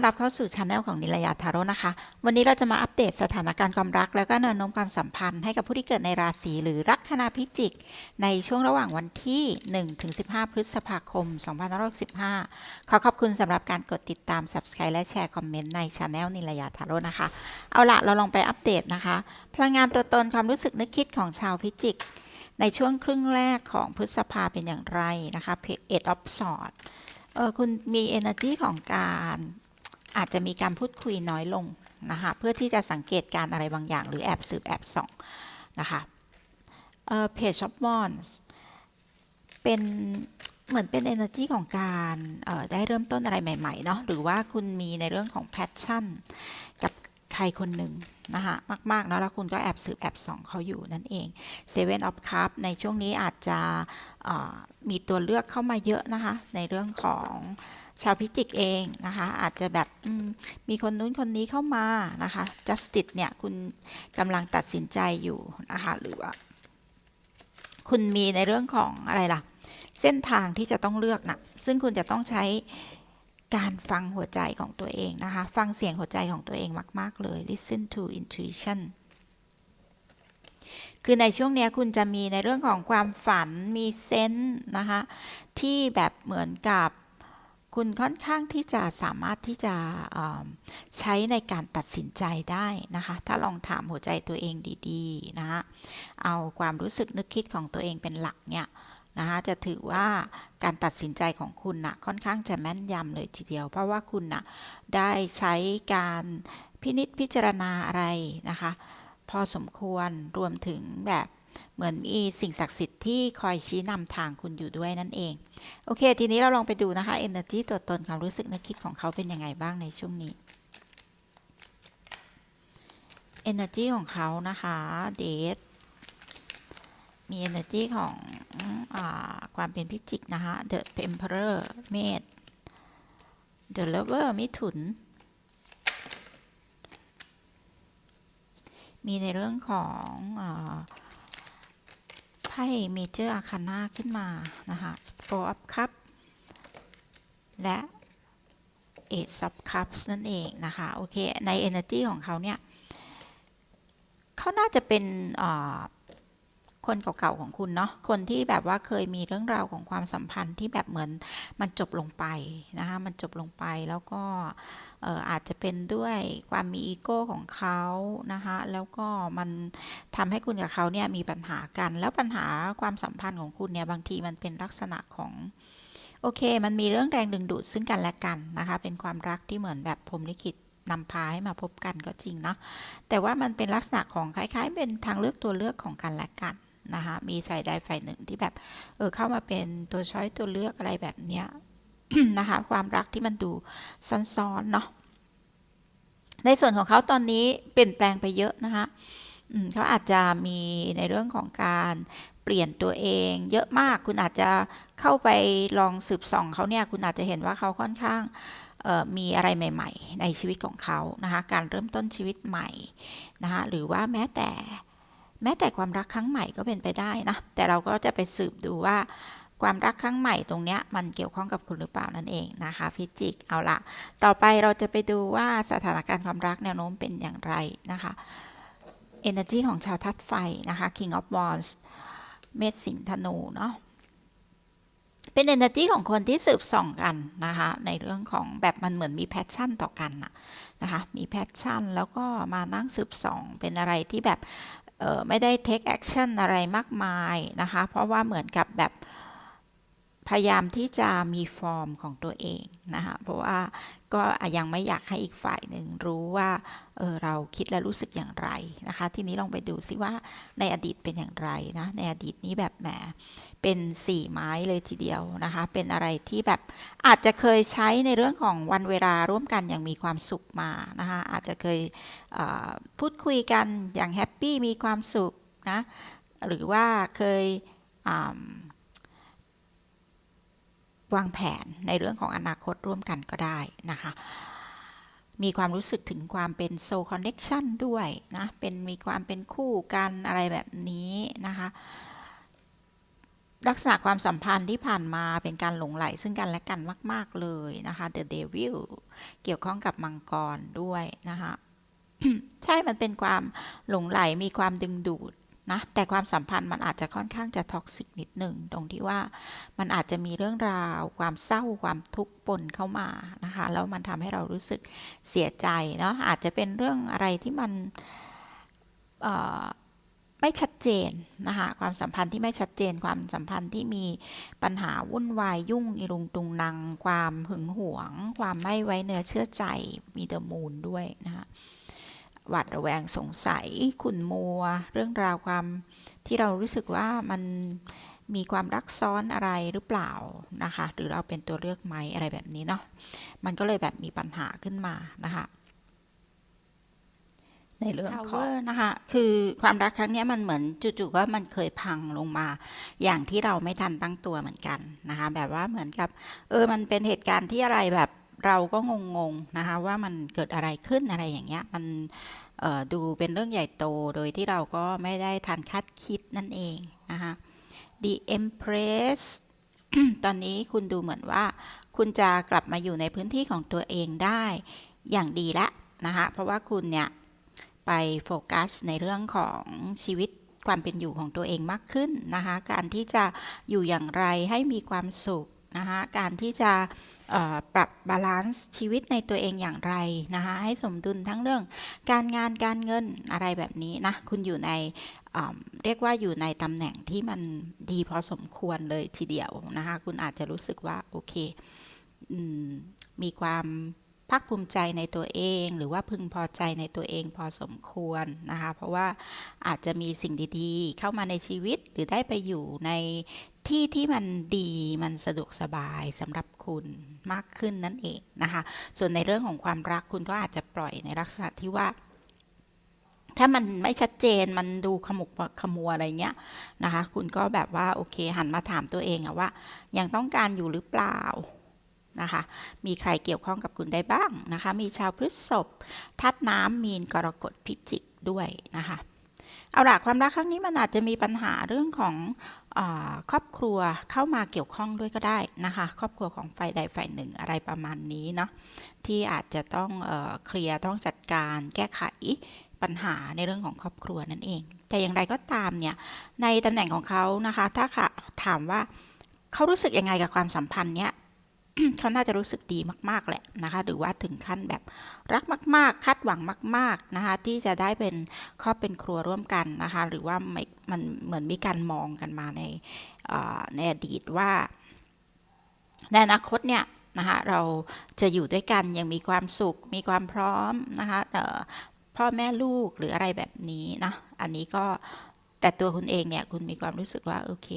ต้อนรับเข้าสู่ช anel ของนิลยาทาโร่นะคะ วันนี้เราจะมาอัปเดตสถานการณ์ความรัก แล้วก็แนวโน้มความสัมพันธ์ให้กับผู้ที่เกิดในราศีหรือลัคนาพิจิก ในช่วงระหว่างวันที่ 1-15 พฤษภาคม 2565 ขอขอบคุณสำหรับการกดติดตาม subscribe และแชร์คอมเมนต์ในช anel นิลยาทาโร่นะคะ เอาละเราลองไปอัปเดตนะคะ พลังงานตัวตนความรู้สึกนึกคิดของชาวพิจิก ในช่วงครึ่งแรกของพฤษภาเป็นอย่างไรนะคะเพจ Eight of sort เออคุณมี energy ของการ อาจจะมีการพูดคุยน้อยลงนะคะเพื่อที่จะสังเกตการอะไรบางอย่าง หรือแอบสืบแอบส่องนะคะเออ page of wands เป็นเหมือนเป็น energy ของการได้เริ่มต้นอะไรใหม่ๆเนาะหรือว่าคุณมีในเรื่องของ passion กับใครคนหนึ่งนะคะมากๆเนาะแล้วคุณก็แอบสืบแอบส่องเขาอยู่นั่นเอง Seven of Cups ในช่วงนี้อาจจะมีตัวเลือกเข้ามาเยอะนะคะในเรื่องของ ชาวพิจิกเองนะคะ อาจจะแบบมมีคนนู้นคนนี้เข้ามานะคะ Justice เนี่ยคุณกำลังตัดสินใจอยู่นะคะ หรือว่าคุณมีในเรื่องของอะไรล่ะ เส้นทางที่จะต้องเลือกนะซึ่งคุณจะต้องใช้การฟังหัวใจของตัวเองนะคะ ฟังเสียงหัวใจของตัวเองมาก ๆ เลย listen to intuition คือในช่วงเนี้ยคุณจะมีในเรื่องของความฝันมีเซนส์นะคะ ที่แบบเหมือนกับ คุณค่อนข้างที่จะสามารถที่จะใช้ในการตัดสินใจได้นะคะ ถ้าลองถามหัวใจตัวเองดีๆนะคะเอาความรู้สึกนึกคิดของตัวเองเป็นหลักเนี่ยนะคะจะถือว่าการตัดสินใจของคุณนะค่อนข้างจะแม่นยำเลยทีเดียว เพราะว่าคุณนะได้ใช้การพินิจพิจารณาอะไรนะคะ พอสมควรรวมถึงแบบ เหมือนมีสิ่งศักดิ์สิทธิ์ที่คอยชี้นำทางคุณอยู่ด้วยนั่นเอง โอเค ทีนี้เราลองไปดูนะคะ Energy ตัวตนความรู้สึกนึกคิดของเขาเป็นยังไงบ้างในช่วงนี้ Energy ของเขานะคะเดทมี Energy ของอความเป็นพิจิก นะคะ The Emperor เมษ The Lover มิถุน มีในเรื่องของอาไพ่เมเจอร์อาคาน่าขึ้นมา นะคะ Four of Cups และ Eight of Cups นั่นเองนะคะ โอเค ใน Energy ของเขาเนี่ย เขาน่าจะเป็นอ่า คนเก่าๆของคุณเนาะคนที่แบบว่าเคยมีเรื่องราวของความสัมพันธ์ที่แบบเหมือนมันจบลงไปนะคะมันจบลงไปแล้วก็เอ่ออาจจะเป็นด้วยความมีอีโก้ของเขานะคะแล้วก็มันทำให้คุณกับเขาเนี่ยมีปัญหากัน แล้วปัญหาความสัมพันธ์ของคุณเนี่ยบางทีมันเป็นลักษณะของโอเค มันมีเรื่องแรงดึงดูดซึ่งกันและกันนะคะ เป็นความรักที่เหมือนแบบพรหมลิขิตนำพาให้มาพบกันก็จริงเนาะแต่ว่ามันเป็นลักษณะของคล้ายๆ เป็นทางเลือกตัวเลือกของกันและกัน นะคะมีฝ่ายใดฝ่ายหนึ่งที่แบบเออเข้ามาเป็นตัวช้อยตัวเลือกอะไรแบบเนี้ยนะคะความรักที่มันดูซ้อนๆเนาะในส่วนของเขาตอนนี้เปลี่ยนแปลงไปเยอะนะคะเขาอาจจะมีในเรื่องของการเปลี่ยนตัวเองเยอะมากคุณอาจจะเข้าไปลองสืบส่องเขาเนี่ยคุณอาจจะเห็นว่าเขาค่อนข้างมีอะไรใหม่ ๆ ในชีวิตของเขานะคะการเริ่มต้นชีวิตใหม่นะคะหรือว่าแม้แต่ แม้แต่ความรักครั้งใหม่ก็เป็นไปได้นะ แต่เราก็จะไปสืบดูว่าความรักครั้งใหม่ตรงเนี้ยมันเกี่ยวข้องกับคุณหรือเปล่านั่นเองนะคะพิจิกเอาละต่อไปเราจะไปดูว่าสถานการณ์ความรักแนวโน้มเป็นอย่างไรนะคะ Energy ของชาวทัดไฟนะคะ King of Wands เมษสิงห์ธนูเนาะเป็น Energy ของคนที่สืบส่องกันนะคะ ในเรื่องของแบบมันเหมือนมีแพชชั่นต่อกันนะคะ มีแพชชั่นแล้วก็มานั่งสืบส่อง เป็นอะไรที่แบบ ไม่ได้ take action อะไรมากมายนะคะ เพราะว่าเหมือนกับแบบ พยายามที่จะมีฟอร์มของตัวเองนะคะเพราะว่าก็ยังไม่อยากให้อีกฝ่ายหนึ่งรู้ว่าเออเราคิดและรู้สึกอย่างไรนะคะ ทีนี้ลองไปดูซิว่าในอดีตเป็นอย่างไรนะในอดีตนี้แบบแหมเป็นสี่ไม้เลยทีเดียวนะคะ เป็นอะไรที่แบบอาจจะเคยใช้ในเรื่องของวันเวลาร่วมกันอย่างมีความสุขมานะคะอาจจะเคยเออพูดคุยกันอย่างแฮปปี้มีความสุขนะหรือว่าเคยอ่า วางแผนในเรื่องของอนาคตร่วมกันก็ได้นะคะ มีความรู้สึกถึงความเป็นโซคอนเน็ชันด้วยนะ เป็นมีความเป็นคู่กันอะไรแบบนี้นะคะ ลักษณะความสัมพันธ์ที่ผ่านมาเป็นการหลงไหลซึ่งกันและกันมาก ๆ เลยนะคะ The Devil เกี่ยวข้องกับมังกรด้วยนะคะ ใช่มันเป็นความหลงไหลมีความดึงดูด นะ แต่ความสัมพันธ์มันอาจจะค่อนข้างจะท็อกซิกนิดหนึ่งตรงที่ว่ามันอาจจะมีเรื่องราว ความเศร้าความทุกข์ปนเข้ามานะคะแล้วมันทำให้เรารู้สึกเสียใจเนาะอาจจะเป็นเรื่องอะไรที่มันไม่ชัดเจนนะคะความสัมพันธ์ที่ไม่ชัดเจน ความสัมพันธ์ที่มีปัญหาวุ่นวายยุ่งอีรุงตุงนัง ความหึงหวง ความไม่ไว้เนื้อเชื่อใจมีเดอะมูนด้วยนะคะ หวาดระแวงสงสัย ขุ่นมัว เรื่องราวความที่เรารู้สึกว่ามันมีความรักซ้อนอะไรหรือเปล่านะคะ หรือเราเป็นตัวเลือกไหมอะไรแบบนี้เนาะมันก็เลยแบบมีปัญหาขึ้นมานะคะในเรื่องของนะคะคือความรักครั้งเนี้ยมันเหมือนจู่ๆก็มันเคยพังลงมา อย่างที่เราไม่ทันตั้งตัวเหมือนกันนะคะ แบบว่าเหมือนกับ เออมันเป็นเหตุการณ์ที่อะไรแบบ เราก็งงๆนะคะว่ามันเกิดอะไรขึ้นอะไรอย่างเงี้ยมันดูเป็นเรื่องใหญ่โตโดยที่เราก็ไม่ได้ทันคาดคิดนั่นเองนะคะ The Empress ตอนนี้คุณดูเหมือนว่า คุณจะกลับมาอยู่ในพื้นที่ของตัวเองได้อย่างดีละนะคะเพราะว่าคุณเนี่ย ไปโฟกัสในเรื่องของชีวิตความเป็นอยู่ของตัวเองมากขึ้นนะคะ การที่จะอยู่อย่างไรให้มีความสุขนะคะ การที่จะ ปรับบาลานซ์ชีวิตในตัวเองอย่างไรนะคะให้สมดุลทั้งเรื่องการงานการเงินอะไรแบบนี้นะคุณอยู่ในเเรียกว่าอยู่ในตำแหน่งที่มันดีพอสมควรเลยทีเดียวนะคะคุณอาจจะรู้สึกว่าโอเคอมมีความภาคภูมิใจในตัวเอง หรือว่าพึงพอใจในตัวเองพอสมควรนะคะ เพราะว่าอาจจะมีสิ่งดีๆ เข้ามาในชีวิตหรือได้ไปอยู่ใน ที่ที่มันดีมันสะดวกสบายสำหรับคุณมากขึ้นนั่นเองนะคะ ส่วนในเรื่องของความรักคุณก็อาจจะปล่อยในลักษณะที่ว่า ถ้ามันไม่ชัดเจนมันดูขมุกขมัวอะไรเงี้ยนะคะ คุณก็แบบว่าโอเค หันมาถามตัวเองอะว่า ยังต้องการอยู่หรือเปล่านะคะ มีใครเกี่ยวข้องกับคุณได้บ้างนะคะ มีชาวพฤษภทัดน้ำมีนกรกฎพิจิกด้วยนะคะเอาล่ะความรักครั้งนี้มันอาจจะมีปัญหาเรื่องของ ครอบครัวเข้ามาเกี่ยวข้องด้วยก็ได้นะคะ ครอบครัวของฝ่ายใดฝ่ายหนึ่งอะไรประมาณนี้เนาะที่อาจจะต้องเคลียร์ต้องจัดการแก้ไขปัญหาในเรื่องของครอบครัวนั่นเอง แต่อย่างไรก็ตามเนี่ยในตำแหน่งของเขานะคะ ถ้าถามว่าเขารู้สึกยังไงกับความสัมพันธ์เนี้ย เขาน่าจะรู้สึกดีมากๆแหละนะคะ หรือว่าถึงขั้นแบบรักมาก ๆ คาดหวังมาก ๆนะคะ ที่จะได้เป็นครอบเป็นครัวร่วมกันนะคะ หรือว่าม,มันเหมือนมีการมองกันมาในเอ่อในอดีตว่าในอนาคตเนี่ยนะคะเราจะอยู่ด้วยกันยังมีความสุขมีความพร้อมนะคะพ่อแม่ลูกหรืออะไรแบบนี้นะอันนี้ก็แต่ตัวคุณเองเนี่ยคุณมีความรู้สึกว่าโอเค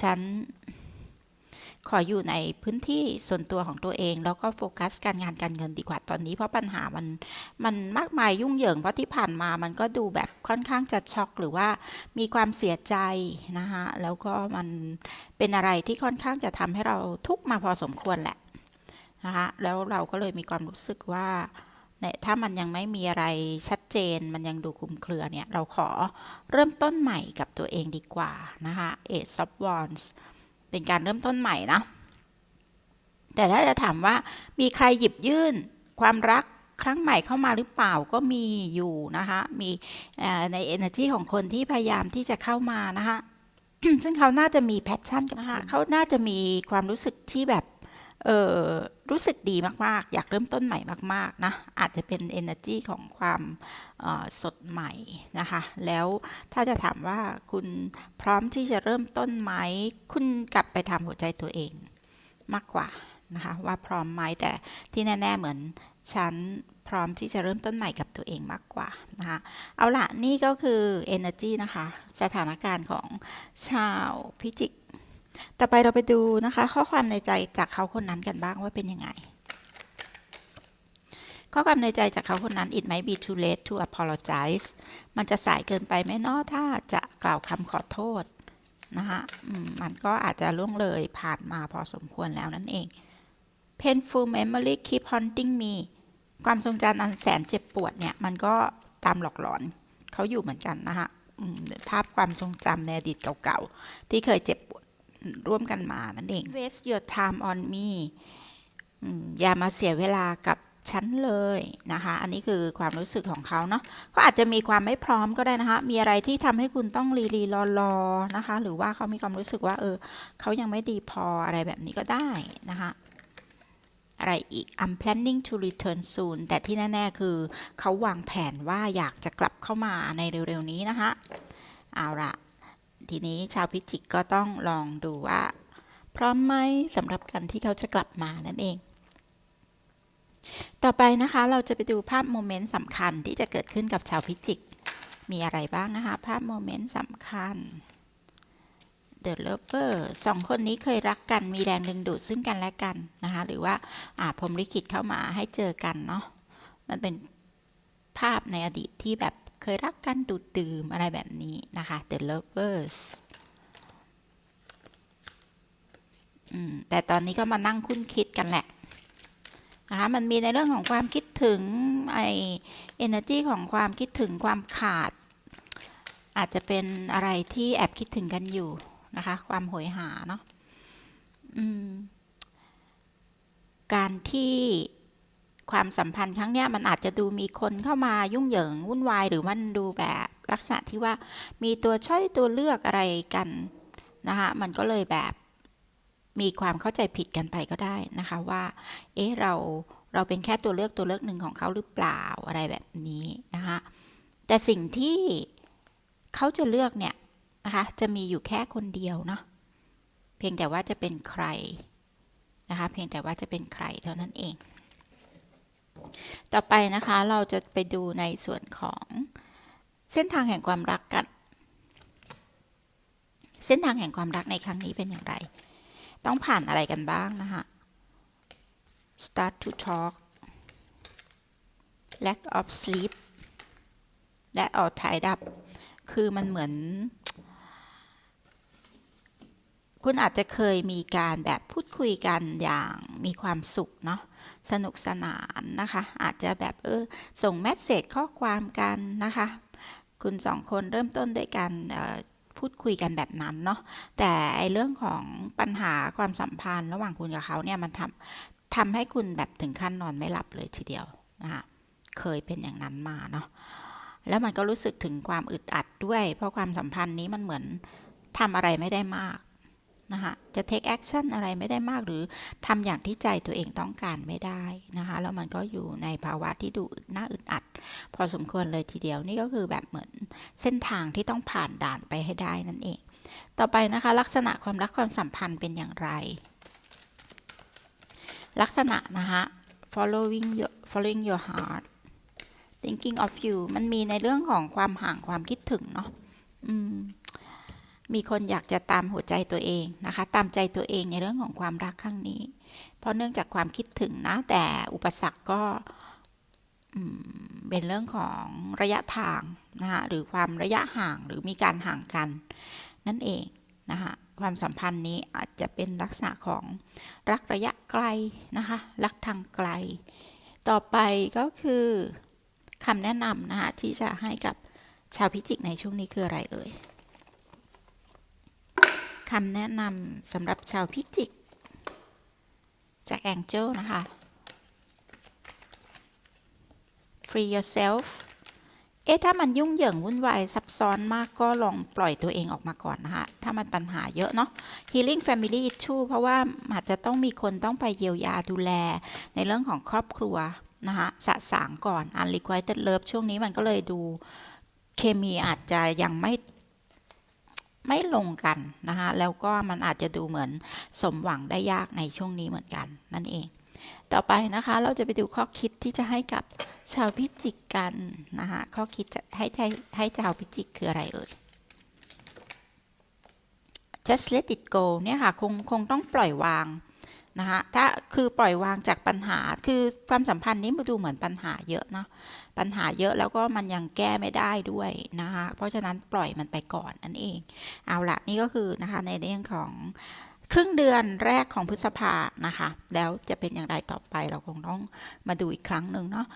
ฉัน ขออยู่ในพื้นที่ส่วนตัวของตัวเอง แล้วก็โฟกัสการงานการเงินดีกว่าตอนนี้ เพราะปัญหามันมันมากมายยุ่งเหยิง เพราะที่ผ่านมามันก็ดูแบบค่อนข้างจะช็อกหรือว่ามีความเสียใจนะคะแล้วก็มันเป็นอะไรที่ค่อนข้างจะทำให้เราทุกข์มาพอสมควรแหละนะคะแล้วเราก็เลยมีความรู้สึกว่าเนี่ยถ้ามันยังไม่มีอะไรชัดเจน มันยังดูคลุมเครือเนี่ย เราขอเริ่มต้นใหม่กับตัวเองดีกว่านะคะ Eight of Wands เป็นการเริ่มต้นใหม่นะ แต่ถ้าจะถามว่ามีใครหยิบยื่นความรักครั้งใหม่เข้ามาหรือเปล่าก็มีอยู่นะคะ มีใน energy ของคนที่พยายามที่จะเข้ามานะคะซึ่งเขาน่าจะมีแพชชั่นนะคะเขาน่าจะมีความรู้สึกที่แบบ เออรู้สึกดีมาก ๆ อยากเริ่มต้นใหม่มาก ๆ นะ อาจจะเป็น energy ของความออสดใหม่นะคะ แล้วถ้าจะถามว่าคุณพร้อมที่จะเริ่มต้นไหม คุณกลับไปทำหัวใจตัวเองมากกว่านะคะ ว่าพร้อมไหมแต่ที่แน่ ๆ เหมือนฉันพร้อมที่จะเริ่มต้นใหม่กับตัวเองมากกว่านะคะเอาละนี่ก็คือ energy นะคะ สถานการณ์ของชาวพิจิก ต่อไปเราไปดูนะคะ ข้อความในใจจากเขาคนนั้นกันบ้างว่าเป็นยังไง ข้อความในใจจากเขาคนนั้น it might be too late to apologize มันจะสายเกินไปไหมเนาะถ้าจะกล่าวคำขอโทษนะคะมันก็อาจจะล่วงเลยผ่านมาพอสมควรแล้วนั่นเอง painful memory keep haunting me ความทรงจำอันแสนเจ็บปวดเนี่ย มันก็ตามหลอกหลอนเขาอยู่เหมือนกันนะคะภาพความทรงจำในอดีตเก่าๆ ที่เคยเจ็บปวด ร่วมกันมานั่นเอง waste your time on me อืมอย่ามาเสียเวลากับฉันเลยนะคะ อันนี้คือความรู้สึกของเขาเนาะก็อาจจะมีความไม่พร้อมก็ได้นะคะ มีอะไรที่ทำให้คุณต้องรีรีรอรอนะคะ หรือว่าเขามีความรู้สึกว่า เออ เขายังไม่ดีพออะไรแบบนี้ก็ได้นะคะ อะไรอีก I'm planning to return soon แต่ที่แน่ ๆ คือ เขาวางแผนว่าอยากจะกลับเข้ามาในเร็ว ๆ นี้นะคะ เอาละ ทีนี้ชาวพิจิกก็ต้องลองดูว่า พร้อมไหมสำหรับการที่เขาจะกลับมานั่นเอง ต่อไปนะคะเราจะไปดูภาพโมเมนต์สำคัญที่จะเกิดขึ้นกับชาวพิจิก มีอะไรบ้างนะคะ ภาพโมเมนต์สำคัญ The Lover สองคนนี้เคยรักกันมีแรงดึงดูดซึ่งกันและกันนะคะ หรือว่าอาพรมลิขิตเข้ามาให้เจอกันเนาะมันเป็นภาพในอดีตที่แบบ เคยรักกันดูดดื่มอะไรแบบนี้นะคะ The Lovers แต่ตอนนี้ก็มานั่งคุ้นคิดกันแหละนะคะมันมีในเรื่องของความคิดถึงไอ energy ของความคิดถึงความขาด อาจจะเป็นอะไรที่แอบคิดถึงกันอยู่นะคะ ความโหยหาเนาะการที่ ความสัมพันธ์ครั้งเนี้ยมันอาจจะดูมีคนเข้ามายุ่งเหยิงวุ่นวาย หรือมันดูแบบลักษณะที่ว่ามีตัวช่อยตัวเลือกอะไรกันนะคะมันก็เลยแบบมีความเข้าใจผิดกันไปก็ได้นะคะว่า เอ๊ะเราเราเป็นแค่ตัวเลือกตัวเลือกหนึ่งของเขาหรือเปล่าอะไรแบบนี้นะคะแต่สิ่งที่เขาจะเลือกเนี่ยนะคะจะมีอยู่แค่คนเดียวเนาะเพียงแต่ว่าจะเป็นใครนะคะเพียงแต่ว่าจะเป็นใครเท่านั้นเอง ต่อไปนะคะเราจะไปดูในส่วนของเส้นทางแห่งความรักกัน เส้นทางแห่งความรักในครั้งนี้เป็นอย่างไร ต้องผ่านอะไรกันบ้างนะคะ start to talk lack of sleep และ all tied up คือมันเหมือน คุณอาจจะเคยมีการแบบพูดคุยกันอย่างมีความสุขเนาะสนุกสนานนะคะ อาจจะแบบเออส่งแมสเซจข้อความกันนะคะ คุณสองคนเริ่มต้นด้วยการพูดคุยกันแบบนั้นเนาะแต่ไอเรื่องของปัญหาความสัมพันธ์ระหว่างคุณกับเขาเนี่ยมันทำทำให้คุณแบบถึงขั้นนอนไม่หลับเลยทีเดียวนะคะเคยเป็นอย่างนั้นมาเนาะแล้วมันก็รู้สึกถึงความอึดอัดด้วย เพราะความสัมพันธ์นี้มันเหมือนทำอะไรไม่ได้มาก นะคะจะ take action อะไรไม่ได้มากหรือทำอย่างที่ใจตัวเองต้องการไม่ได้นะคะแล้วมันก็อยู่ในภาวะที่ดูน่าอึดอัด พอสมควรเลยทีเดียวนี่ก็คือแบบเหมือนเส้นทางที่ต้องผ่านด่านไปให้ได้นั่นเอง ต่อไปนะคะลักษณะความรักความสัมพันธ์เป็นอย่างไร ลักษณะนะคะ following your following your heart thinking of you มันมีในเรื่องของความห่างความคิดถึงเนาะมี มีคนอยากจะตามหัวใจตัวเองนะคะ ตามใจตัวเองในเรื่องของความรักครั้งนี้ เพราะเนื่องจากความคิดถึงนะ แต่อุปสรรคก็เป็นเรื่องของระยะทางนะคะหรือความระยะห่างหรือมีการห่างกัน นั่นเองนะคะความสัมพันธ์นี้อาจจะเป็นลักษณะของรักระยะไกลนะคะ รักทางไกล ต่อไปก็คือคำแนะนำนะคะที่จะให้กับชาวพิจิกในช่วงนี้คืออะไรเอ่ย คำแนะนำสำหรับชาวพิจิก จากแองเจิลนะคะ free yourself เอ๊ะถ้ามันยุ่งเหยิงวุ่นวายซับซ้อนมากก็ลองปล่อยตัวเองออกมาก่อนนะคะ ถ้ามันปัญหาเยอะเนาะ healing family issue เพราะว่าอาจจะต้องมีคนต้องไปเยียวยาดูแลในเรื่องของครอบครัวนะคะสะสางก่อน unrequited love ช่วงนี้มันก็เลยดูเคมีอาจจะยังไม่ ไม่ลงกันนะคะแล้วก็มันอาจจะดูเหมือนสมหวังได้ยากในช่วงนี้เหมือนกันนั่นเอง ต่อไปนะคะเราจะไปดูข้อคิดที่จะให้กับชาวพิจิกกันนะคะข้อคิดจะให้ให้ชาวพิจิกคืออะไรเอ่ย just let it go เนี่ยค่ะคงคงต้องปล่อยวาง นะคะถ้าคือปล่อยวางจากปัญหาคือความสัมพันธ์นี้มาดูเหมือนปัญหาเยอะเนาะปัญหาเยอะแล้วก็มันยังแก้ไม่ได้ด้วยนะคะเพราะฉะนั้นปล่อยมันไปก่อนนั่นเอง เอาละนี่ก็คือนะคะในเรื่องของครึ่งเดือนแรกของพฤษภานะคะ แล้วจะเป็นอย่างไรต่อไปเราคงต้องมาดูอีกครั้งหนึ่งเนาะ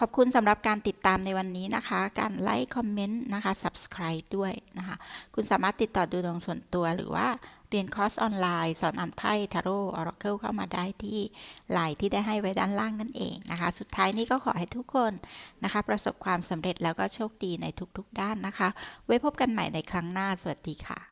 ขอบคุณสำหรับการติดตามในวันนี้นะคะ การไลค์คอมเมนต์นะคะ subscribe ด้วยนะคะ คุณสามารถติดต่อดูดวงส่วนตัวหรือว่า เรียนคอร์สออนไลน์ สอนอ่านไพ่ทาโร่ออร์เคิลเข้ามาได้ที่ไลน์ที่ได้ให้ไว้ด้านล่างนั่นเองนะคะ สุดท้ายนี้ก็ขอให้ทุกคนนะคะ ประสบความสำเร็จแล้วก็โชคดีในทุกๆด้านนะคะ ไว้พบกันใหม่ในครั้งหน้า สวัสดีค่ะ